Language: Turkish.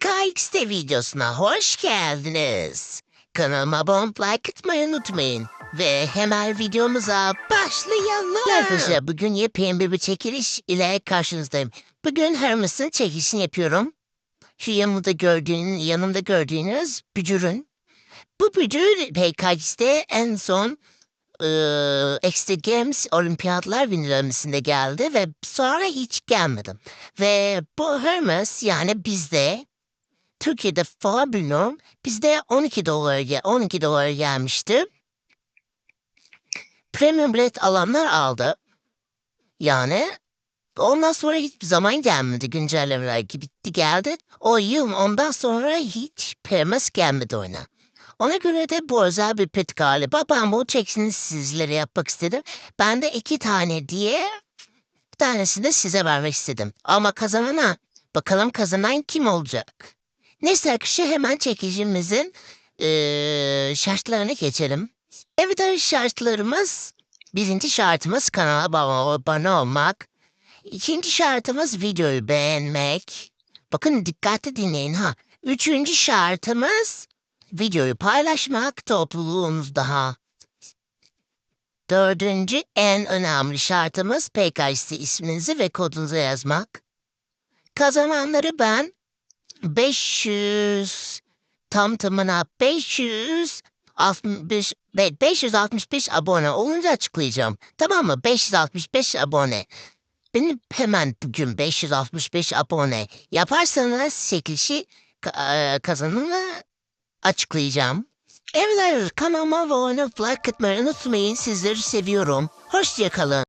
PKX'de videosuna hoş geldiniz. Kanalıma olup like atmayı unutmayın. Ve hemen videomuza başlayalım. Arkadaşlar bugün yepyeni bir çekiliş ile karşınızdayım. Bugün Hermes'in çekilişini yapıyorum. Şu yanımda gördüğünüz, yanımda gördüğünüz bücürün. Bu bücür PKX'de en son eee Extra Games olimpiyatlar vinirlemesinde geldi ve sonra hiç gelmedim. Ve bu Hermes yani bizde Türkiye'de bilmiyorum. Bizde 12 dolar, ge- 12 dolar gelmişti. Premium bilet alanlar aldı. Yani ondan sonra hiçbir zaman gelmedi güncellemeler gibi bitti geldi. O yıl ondan sonra hiç Hermes gelmedi oyuna. Ona göre de bu özel bir pet galiba. Ben bu çekisini sizlere yapmak istedim. Ben de iki tane diye bir tanesini de size vermek istedim. Ama kazanana bakalım kazanan kim olacak? Neyse arkadaşlar hemen çekicimizin eee şartlarına geçelim. Evet şartlarımız birinci şartımız kanala abone- olmak. İkinci şartımız videoyu beğenmek. Bakın dikkatli dinleyin ha. Üçüncü şartımız videoyu paylaşmak topluluğunuzda ha. Dördüncü en önemli şartımız PKS isminizi ve kodunuzu yazmak. Kazananları ben 500 tam tamına 565 ve 565 abone olunca açıklayacağım. Tamam mı? 565 abone. Benim hemen bugün 565 abone yaparsanız çekilişi e, kazanını açıklayacağım. Evet kanalıma abone olup like atmayı unutmayın. Sizleri seviyorum. Hoşçakalın.